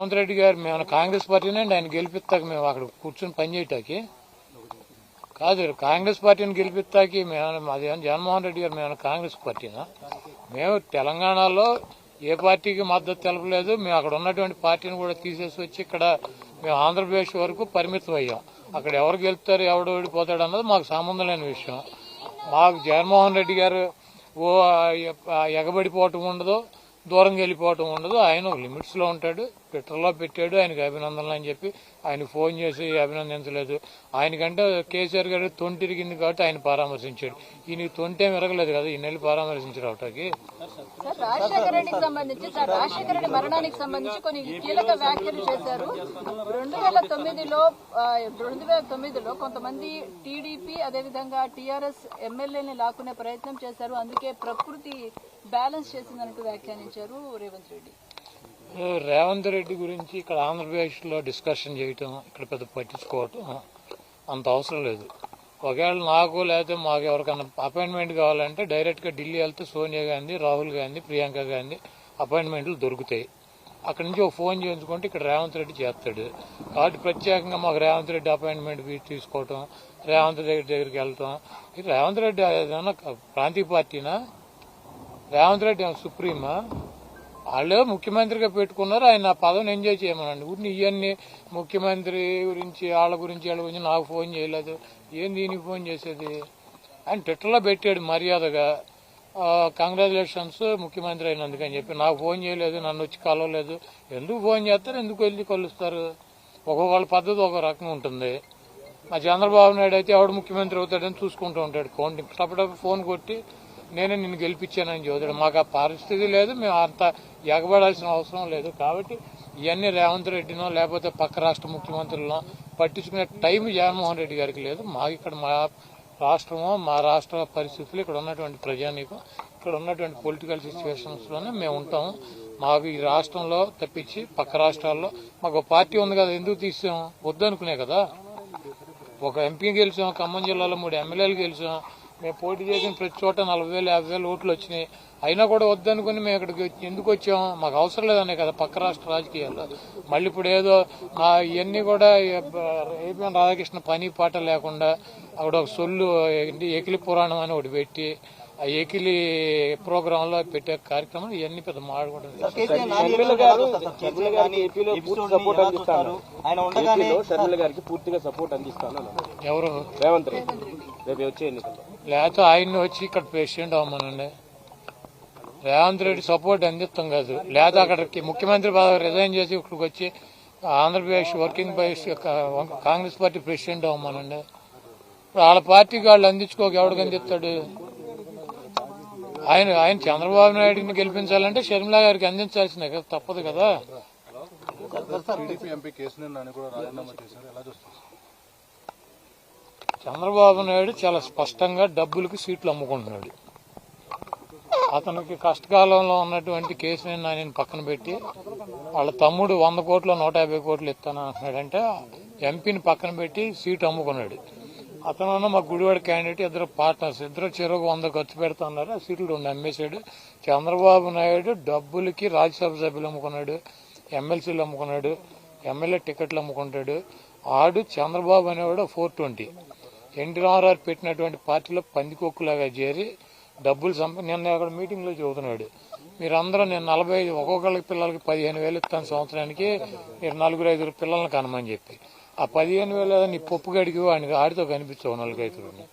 రేవంత్ రెడ్డి గారు మేము కాంగ్రెస్ పార్టీనే ఆయన గెలిపిస్తాక మేము అక్కడ కూర్చొని పనిచేయటానికి కాదు కాంగ్రెస్ పార్టీని గెలిపిస్తాకి మేము అది జగన్మోహన్ రెడ్డి గారు మేము కాంగ్రెస్ పార్టీనా? మేము తెలంగాణలో ఏ పార్టీకి మద్దతు తెలపలేదు. మేము అక్కడ ఉన్నటువంటి పార్టీని కూడా తీసేసి వచ్చి ఇక్కడ మేము ఆంధ్రప్రదేశ్ వరకు పరిమితం అయ్యాం. అక్కడ ఎవరు గెలుస్తారు ఎవడు ఓడిపోతాడు అన్నది మాకు సంబంధం లేని విషయం. మాకు జగన్మోహన్ రెడ్డి గారు ఓ ఎగబడిపోవటం ఉండదు. దూరంగా వెళ్ళిపోవటం ఉండదు. ఆయన లిమిట్స్లో ఉంటాడు. ట్విట్టర్లో పెట్టాడు. ఆయనకి అభినందనలు అని చెప్పి ఆయన ఫోన్ చేసి అభినందించలేదు. ఆయనకంటే కేసీఆర్ గారు తొంటిరిగింది కాబట్టి ఆయన పరామర్శించాడు. ఈయనకి తొంటే ఏమి కదా. ఈయన వెళ్ళి పరామర్శించారు అవటాకి రాజశేఖర రెడ్డికి సంబంధించి రాజశేఖర రెడ్డి మరణానికి సంబంధించి కొన్ని కీలక వ్యాఖ్యలు చేశారు. రెండు వేల తొమ్మిదిలో రెండు వేల తొమ్మిదిలో కొంతమంది టీడీపీ అదేవిధంగా టీఆర్ఎస్ ఎమ్మెల్యేని లాక్కునే ప్రయత్నం చేశారు. అందుకే ప్రకృతి బ్యాలెన్స్ చేసిందన్నట్టు వ్యాఖ్యానించారు రేవంత్ రెడ్డి. రేవంత్ రెడ్డి గురించి ఇక్కడ ఆంధ్రప్రదేశ్లో డిస్కషన్ చేయటం ఇక్కడ పెద్ద పట్టించుకోవటం అంత అవసరం లేదు. ఒకవేళ నాకు లేకపోతే మాకు ఎవరికైనా అపాయింట్మెంట్ కావాలంటే డైరెక్ట్గా ఢిల్లీ వెళ్తే సోనియా గాంధీ రాహుల్ గాంధీ ప్రియాంక గాంధీ అపాయింట్మెంట్లు దొరుకుతాయి. అక్కడి నుంచి ఒక ఫోన్ చేయించుకుంటే ఇక్కడ రేవంత్ రెడ్డి చేస్తాడు. కాబట్టి ప్రత్యేకంగా మాకు రేవంత్ రెడ్డి అపాయింట్మెంట్ తీసుకోవటం రేవంత్ రెడ్డి దగ్గరికి వెళ్ళటం. ఇది రేవంత్ రెడ్డి ఏదైనా ప్రాంతీయ పార్టీనా? రేవంత్ రెడ్డి సుప్రీమా? వాళ్ళు ముఖ్యమంత్రిగా పెట్టుకున్నారు ఆయన ఆ పదవిని ఎంజాయ్ చేయమనండి. ఊరిని ఇవన్నీ ముఖ్యమంత్రి గురించి వాళ్ళ గురించి వాళ్ళ గురించి నాకు ఫోన్ చేయలేదు. ఏం దీనికి ఫోన్ చేసేది? ఆయన ట్విట్టర్లో పెట్టాడు మర్యాదగా. కంగ్రాచులేషన్స్ ముఖ్యమంత్రి అయినందుకు అని చెప్పి. నాకు ఫోన్ చేయలేదు నన్ను వచ్చి కలవలేదు. ఎందుకు ఫోన్ చేస్తారు? ఎందుకు వెళ్ళి కలుస్తారు? ఒక్కొక్కళ్ళ పద్ధతి ఒక రకంగా ఉంటుంది. మా చంద్రబాబు నాయుడు అయితే ఎవడు ముఖ్యమంత్రి అవుతాడని చూసుకుంటూ ఉంటాడు. కౌంటింగ్ టపటపు ఫోన్ కొట్టి నేనే నిన్ను గెలిపించానని చదువుతాడు మాకు ఆ పరిస్థితి లేదు మేము అంత ఎగబడాల్సిన అవసరం లేదు. కాబట్టి ఇవన్నీ రేవంత్ రెడ్డినో లేకపోతే పక్క రాష్ట్ర ముఖ్యమంత్రులనో పట్టించుకునే టైం జగన్మోహన్ రెడ్డి గారికి లేదు. మాకు ఇక్కడ మా రాష్ట్రము మా రాష్ట్ర పరిస్థితులు ఇక్కడ ఉన్నటువంటి ప్రజానీకం ఇక్కడ ఉన్నటువంటి పొలిటికల్ సిచ్యువేషన్స్లోనే మేము ఉంటాం మాకు ఈ రాష్ట్రంలో తప్పించి పక్క రాష్ట్రాల్లో మాకు పార్టీ ఉంది కదా ఎందుకు తీసాం? వద్దనుకునే కదా. ఒక ఎంపీ గెలిచాం ఖమ్మం జిల్లాలో మూడు ఎమ్మెల్యేలు గెలిచాం. మేము పోటీ చేసిన ప్రతి చోట నలభై వేలు యాభై వేలు ఓట్లు వచ్చినాయి. అయినా కూడా వద్దనుకుని మేము ఇక్కడికి ఎందుకు వచ్చాం? మాకు అవసరం లేదనే కదా పక్క రాష్ట్ర రాజకీయాల్లో. మళ్ళీ ఇప్పుడు ఏదో ఇవన్నీ కూడా ఏపీఎన్ రాధాకృష్ణ పని పాట లేకుండా అక్కడ ఒక సొల్లు ఏంటి ఏకిలి పురాణం అని ఒకటి పెట్టి ఆ ఏకిలి ప్రోగ్రామ్లో పెట్టే కార్యక్రమం ఇవన్నీ పెద్ద. ఎవరు రేవంత్ రెడ్డి. ఎన్నికల్లో. లేకపోతే ఆయన్ని వచ్చి ఇక్కడ ప్రెసిడెంట్ అవ్వమనండి. రేవంత్ రెడ్డి సపోర్ట్ అందిస్తాం కాదు. లేదా అక్కడికి ముఖ్యమంత్రి పదవి రిజైన్ చేసి ఇక్కడికి వచ్చి Andhra Pradesh working Congress party president అవ్వమనండి. వాళ్ళ పార్టీకి వాళ్ళు అందించుకోక ఎవడికి అందిస్తాడు ఆయన ఆయన చంద్రబాబు నాయుడిని గెలిపించాలంటే షర్మిలా గారికి అందించాల్సిందే కదా తప్పదు కదా. చంద్రబాబు నాయుడు చాలా స్పష్టంగా డబ్బులకి సీట్లు అమ్ముకుంటున్నాడు. అతనికి కష్టకాలంలో ఉన్నటువంటి కేసుని ఆయన పక్కన పెట్టి వాళ్ళ తమ్ముడు వంద కోట్లు నూట యాభై కోట్లు ఇస్తాను అంటున్నాడంటే ఎంపీని పక్కన పెట్టి సీటు అమ్ముకున్నాడు. అతను మా గుడివాడ క్యాండిడేట్ ఇద్దరు పార్ట్నర్స్ ఇద్దరు చెరువు వంద ఖర్చు పెడుతున్నారు ఆ సీట్లు రెండు అమ్మేశాడు. చంద్రబాబు నాయుడు డబ్బులకి రాజ్యసభ సభ్యులు అమ్ముకున్నాడు. ఎమ్మెల్సీలు అమ్ముకున్నాడు. ఎమ్మెల్యే టికెట్లు అమ్ముకుంటాడు. ఆడు చంద్రబాబు అనేవాడు ఫోర్ ట్వంటీ. ఎన్టీ రామారావు పెట్టినటువంటి పార్టీలో పందికొక్కులాగా చేరి డబ్బులు సంప నిన్న అక్కడ మీటింగ్లో చదువుతున్నాడు. చెబుతున్నాడు మీరందరూ నేను నలభై ఐదు ఒక్కొక్కళ్ళకి పిల్లలకి పదిహేను వేలు ఇస్తాను సంవత్సరానికి. మీరు నలుగురు ఐదుగురు పిల్లల్ని కనమని చెప్పి. ఆ పదిహేను వేలు నీ పప్పు గడికి వాడికి ఆడితో కనిపించవు వాళ్ళకి ఐదుగురిని